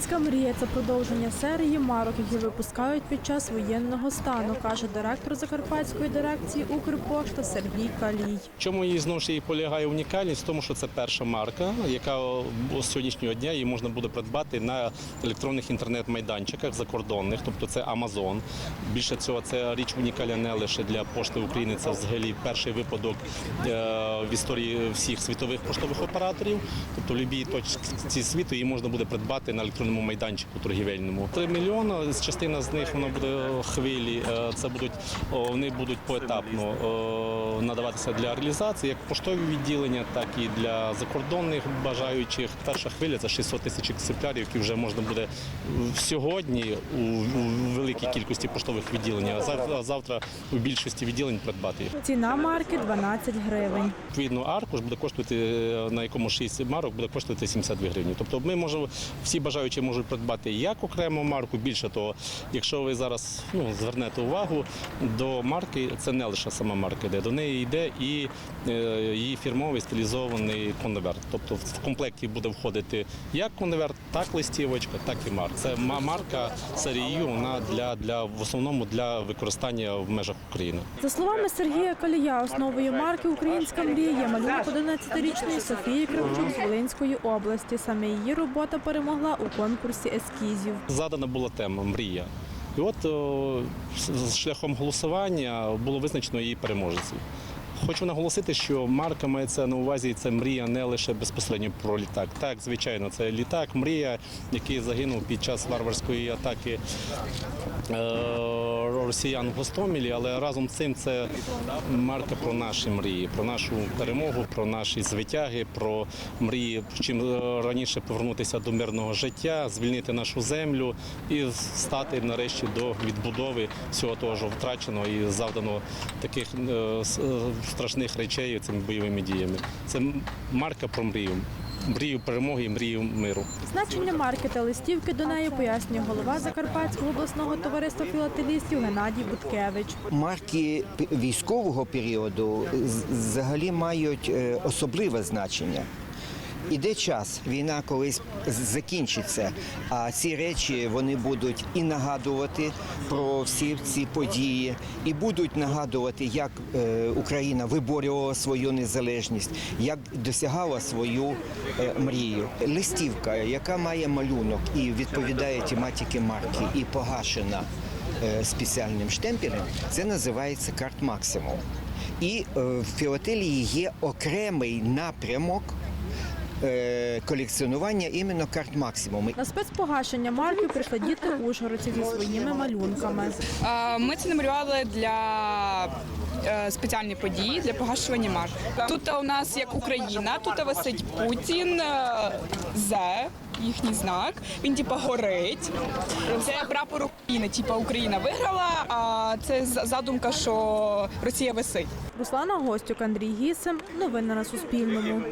Українська мрія це продовження серії марок, які випускають під час воєнного стану, каже директор Закарпатської дирекції Укрпошта Сергій Калій. Чому її знову ж таки полягає унікальність? В тому, що це перша марка, яка з сьогоднішнього дня її можна буде придбати на електронних інтернет-майданчиках закордонних, тобто це Amazon. Більше цього, це річ унікальна не лише для пошти України. Це взагалі перший випадок е, в історії всіх світових поштових операторів. Тобто в будь-якій точці світу її можна буде придбати на електронному майданчику торгівельному. Три мільйони. Частина з них вона буде хвилі. е, Це будуть вони будуть поетапно е, надаватися для реалізації, як поштові відділення, так і для закордонних бажаючих. Перша хвиля це 600 тисяч екземплярів, які вже можна буде сьогодні у, великій кількості поштових відділень, а завтра, у більшості відділень придбати їх. Ціна марки 12 гривень. Відповідно, аркуш буде коштувати е, на якому 6 марок буде коштувати 72 гривні. Тобто ми можемо всі бажаючі можуть придбати як окрему марку. Більше того, якщо ви зараз ну, звернете увагу до марки, це не лише сама марка йде. До неї йде і е, її фірмовий стилізований конверт. Тобто в комплекті буде входити як конверт, так листівочка, так і марка. Це марка серії, вона для, для в основному для використання в межах України. За словами Сергія Калія, основою марки Українська мрія є малюнок 11-річної Софії Кравчук з Волинської області. Саме її робота перемогла у конкурсі ескізів. задана була тема мрія. І от шляхом голосування було визначено її переможців. Хочу наголосити, що марка мається на увазі це мрія не лише безпосередньо про літак. Так, звичайно, це літак, мрія, який загинув під час варварської атаки е, росіян в Гостомелі, але разом з цим це марка про наші мрії, про нашу перемогу, про наші звитяги, про мрії, чим е, раніше повернутися до мирного життя, звільнити нашу землю і стати нарешті до відбудови всього того, що втрачено і завдано таких е, страшних речей цими бойовими діями. Це марка про мрію. Мрію перемоги і мрію миру. Значення марки та листівки до неї пояснює голова Закарпатського обласного товариства філателістів Геннадій Буткевич. Марки військового періоду взагалі мають е, особливе значення. Іде час, війна колись закінчиться, а ці речі вони будуть і нагадувати про всі ці події, і будуть нагадувати, як е, Україна виборювала свою незалежність, як досягала свою е, мрію. Листівка, яка має малюнок і відповідає тематиці марки, і погашена е, спеціальним штемпелем, це називається карт максимум. І в філателії є окремий напрямок колекціонування іменно карт максимум. На спецпогашення марки прийшли діти ужгородців зі своїми малюнками. Е, Ми це намалювали для е, спеціальної події для погашування марк. Тут у нас як Україна, тут висить Путін, е, Зе. Їхній знак, він типа горить. Це прапор України, типа Україна виграла. А це з- задумка, що Росія висить. Руслана Гостюк, Андрій Гісем. Новини на Суспільному.